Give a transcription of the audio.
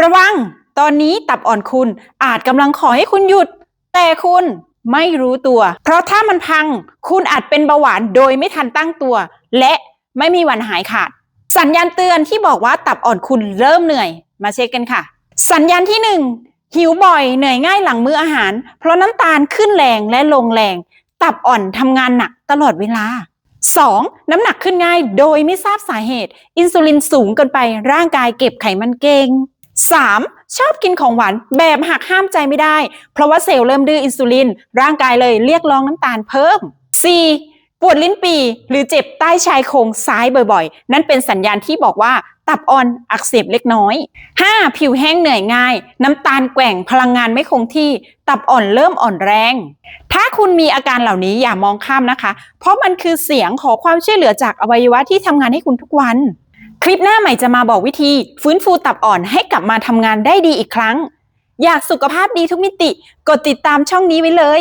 ระวัง ตอนนี้ตับอ่อนคุณอาจกำลังขอให้คุณหยุด แต่คุณไม่รู้ตัว เพราะถ้ามันพัง คุณอาจเป็นเบาหวานโดยไม่ทันตั้งตัว และไม่มีวันหายขาด สัญญาณเตือนที่บอกว่าตับอ่อนคุณเริ่มเหนื่อย มาเช็คกันค่ะ สัญญาณที่หนึ่งหิวบ่อยเหนื่อยง่ายหลังมื้ออาหาร เพราะน้ำตาลขึ้นแรงและลงแรง ตับอ่อนทำงานหนักตลอดเวลา 2. น้ำหนักขึ้นง่ายโดยไม่ทราบสาเหตุ อินซูลินสูงเกินไปร่างกายเก็บไขมันเก่ง 3. ชอบกินของหวานแบบหักห้ามใจไม่ได้ เพราะว่าเซลล์เริ่มดื้ออินซูลิน ร่างกายเลยเรียกร้องน้ำตาลเพิ่ม 4. ปวดลิ้นปีหรือเจ็บใต้ชายโครงซ้ายบ่อยๆ นั่นเป็นสัญญาณที่บอกว่าตับอ่อนอักเสบเล็กน้อย 5. ผิวแห้งเหนื่อยง่าย น้ำตาลแกว่งพลังงานไม่คงที่ ตับอ่อนเริ่มอ่อนแรง ถ้าคุณมีอาการเหล่านี้อย่ามองข้ามนะคะ เพราะมันคือเสียงขอความช่วยเหลือจากอวัยวะที่ทำงานให้คุณทุกวัน คลิปหน้าใหม่จะมาบอกวิธี ฟื้นฟูตับอ่อนให้กลับมาทำงานได้ดีอีกครั้ง อยากสุขภาพดีทุกมิติ กดติดตามช่องนี้ไว้เลย